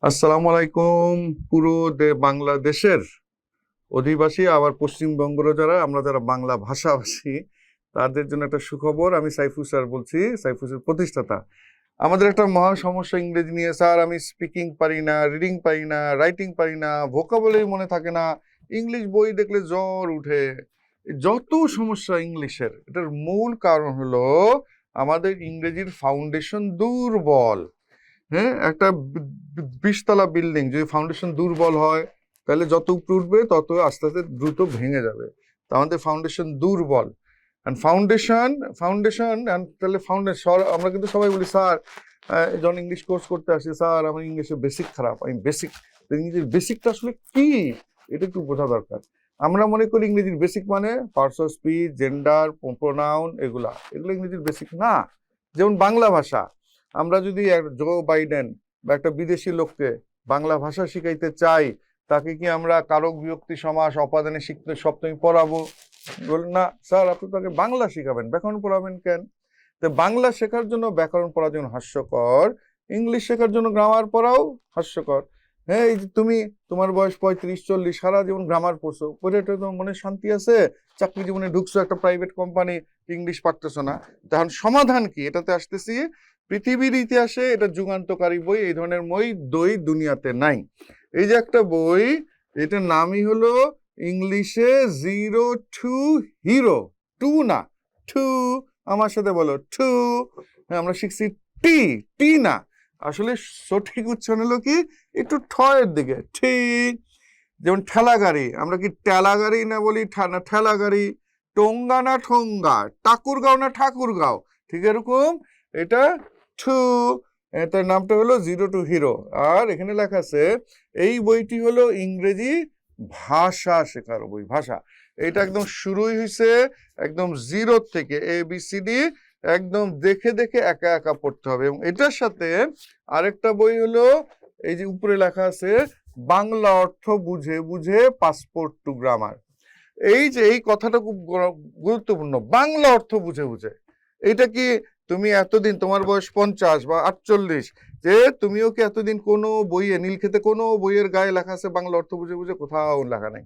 আসসালামু আলাইকুম পুরো দে- বাংলাদেশের অধিবাসী, আবার পশ্চিমবঙ্গেরও যারা, আমরা যারা বাংলা ভাষাভাষী, তাদের জন্য একটা সুখবর। আমি সাইফু স্যার বলছি সাইফুসের প্রতিষ্ঠাতা। আমাদের একটা মহা সমস্যা ইংরেজি নিয়ে, স্যার, আমি স্পিকিং পারি না রিডিং পারি না রাইটিং পারি না ভোকাবুলারি মনে থাকে না ইংলিশ বই দেখলে জ্বর উঠে। যত সমস্যা ইংলিশের, এটার মূল কারণ হলো আমাদের ইংরেজির ফাউন্ডেশন দুর্বল। হ্যাঁ একটা বিশতলা বিল্ডিং যদি ফাউন্ডেশন দুর্বল হয়, তাহলে যত উপরে উঠবে, তত আস্তে আস্তে দ্রুত ভেঙে যাবে। তো আমাদের ফাউন্ডেশন দুর্বল। অ্যান্ড ফাউন্ডেশন ফাউন্ডেশন অ্যান্ড তাহলে ফাউন্ডেশন আমরা কিন্তু সবাই বলি, স্যার যখন ইংলিশ কোর্স করতে আসি, স্যার, আমার ইংলিশে বেসিক খারাপ। আমি বেসিক ইংরেজির বেসিকটা আসলে কি? এটা একটু বোঝা দরকার। আমরা মনে করি ইংরেজির বেসিক মানে parts of speech gender pronoun এগুলা। এগুলো ইংরেজির বেসিক না। যেমন বাংলা ভাষা। আমরা যদি জো বাইডেন বা একটা বিদেশি লোককে বাংলা ভাষা শিখাইতে চাই, তাকে কি আমরা কারক বিভক্তি সমাস, অপাদানে শিখতে সপ্তমী পড়াবো? বলেন না, স্যার, আপনি তাকে বাংলা শিখাবেন, ব্যাকরণ পড়াবেন কেন? তো বাংলা শেখার জন্য ব্যাকরণ পড়ার জন্য হাস্যকর, ইংলিশ শেখার জন্য গ্রামার পড়াও হাস্যকর। হ্যাঁ এই যে তুমি তোমার বয়স পঁয়ত্রিশ, চল্লিশ, সারা জীবন গ্রামার পড়ছো, পড়ে তোমার মনে শান্তি আছে? চাকরি জীবনে ঢুকছো একটা প্রাইভেট কোম্পানি ইংলিশ পারতেছো না। তখন সমাধান কি? এটাতে আসতেছি পৃথিবীর ইতিহাসে এটা যুগান্তকারী বই, এই ধরনের বই দই দুনিয়াতে নাই। এই যে একটা বই, এটার নামই হলো ইংলিশে জিরো টু হিরো। টু না, টু, আমার সাথে বলো, টু, আমরা শিখছি টি টি না। আসলে সঠিক উচ্চারণ হলো কি, একটু ঠয়ের দিকে ঠিক যেমন ঠেলা গাড়ি আমরা কি টেলা গাড়ি না বলি, ঠা- না ঠেলা গাড়ি টোঙ্গা না ঠোঙ্গা, ঠাকুরগাঁও না ঠাকুরগাঁও, ঠিক এরকম, এটা টু তার নামটা হলো জিরো টু হিরো। আর এখানে লেখা আছে, এই বইটি হলো ইংরেজি ভাষা শেখার বই, ভাষা। এটা একদম শুরুই হয়েছে একদম জিরো থেকে, এ, বি, সি, ডি, একদম দেখে দেখে একা একা পড়তে হবে। এবং এটার সাথে আরেকটা বই হলো, এই যে উপরে লেখা আছে, বাংলা অর্থ বুঝে বুঝে পাসপোর্ট টু গ্রামার। এই যে এই কথাটা খুব গুরুত্বপূর্ণ, বাংলা অর্থ বুঝে বুঝে। এটা কি তুমি এতদিন, তোমার বয়স পঞ্চাশ বা আটচল্লিশ, যে তুমিও কি এতদিন কোনো বইয়ে, নীলক্ষেতে কোনো বইয়ের গায়ে লেখা আছে, বাংলা অর্থ বুঝে বুঝে কোথাও লেখা নেই?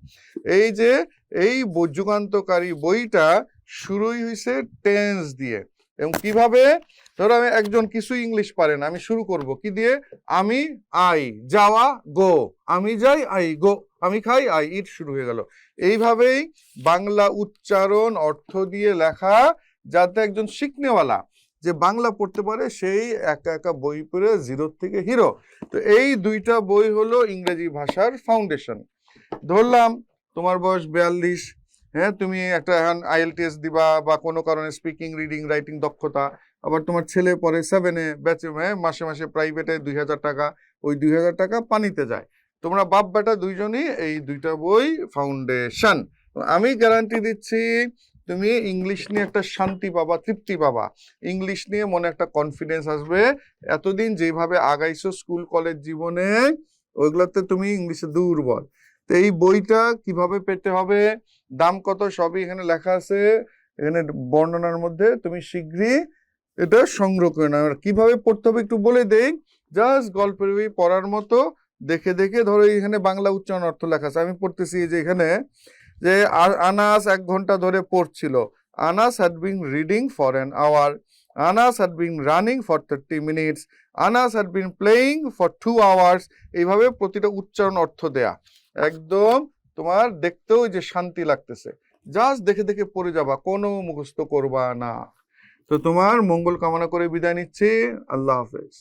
এই যে, এই যুগান্তকারী বইটা শুরুই হয়েছে টেন্স দিয়ে। এবং কীভাবে? ধরো আমি একজন কিছু ইংলিশ পারে না, আমি শুরু করব। কি দিয়ে? আমি আই, যাওয়া, গো। আমি যাই, আই, গো। আমি খাই, আই, ইট শুরু হয়ে গেল। এইভাবেই বাংলা উচ্চারণ, অর্থ দিয়ে লেখা, যাতে একজন শিখনেওয়ালা যে বাংলা পড়তে পারে সেই একা একা বই পড়ে জিরো থেকে হিরো তো এই দুইটা বই হলো ইংরেজি ভাষার ফাউন্ডেশন ধরলাম, তোমার বয়স বিয়াল্লিশ হ্যাঁ তুমি একটা এখন আইএলটিএস দিবা বা কোনো কারণে স্পিকিং রিডিং রাইটিং দক্ষতা, আবার তোমার ছেলে পরে সেভেনে হ্যাঁ মাসে মাসে প্রাইভেটে দুই হাজার টাকা, ওই দুই হাজার টাকা পানিতে যায়। তোমরা বাপ বেটা দুইজনই এই দুইটা বই ফাউন্ডেশন আমি গ্যারান্টি দিচ্ছি তুমি ইংলিশ নিয়ে একটা শান্তি পাবা, তৃপ্তি পাবা। ইংলিশ নিয়ে মনে একটা কনফিডেন্স আসবে। এতদিন যেভাবে আগাইছো স্কুল কলেজ জীবনে, ওইগুলোতে তুমি ইংলিশে দুর্বল। তো এই বইটা কীভাবে পেতে হবে? দাম কত? সবই এখানে লেখা আছে। এখানে বর্ণনার মধ্যে তুমি শীঘ্রই এটা সংগ্রহ করে নাও। কীভাবে পড়তে হবে একটু বলে দেই। জাস্ট গল্পের বই পড়ার মতো দেখে দেখে ধরো এখানে বাংলা উচ্চারণ অর্থ লেখা আছে। আমি পড়তেছি যে এখানে যে আনাস এক ঘণ্টা ধরে পড়ছিল। Anas had been reading for an hour Anas had been running for thirty minutes Anas had been playing for two hours এইভাবে প্রতিটা উচ্চারণ অর্থ দেয়া। একদম তোমার দেখতেও যে শান্তি লাগতেছে। জাস্ট দেখে দেখে পড়ে যাবা, কোনো মুখস্থ করবা না। তো তোমার মঙ্গল কামনা করে বিদায় নিচ্ছি। আল্লাহ হাফেজ।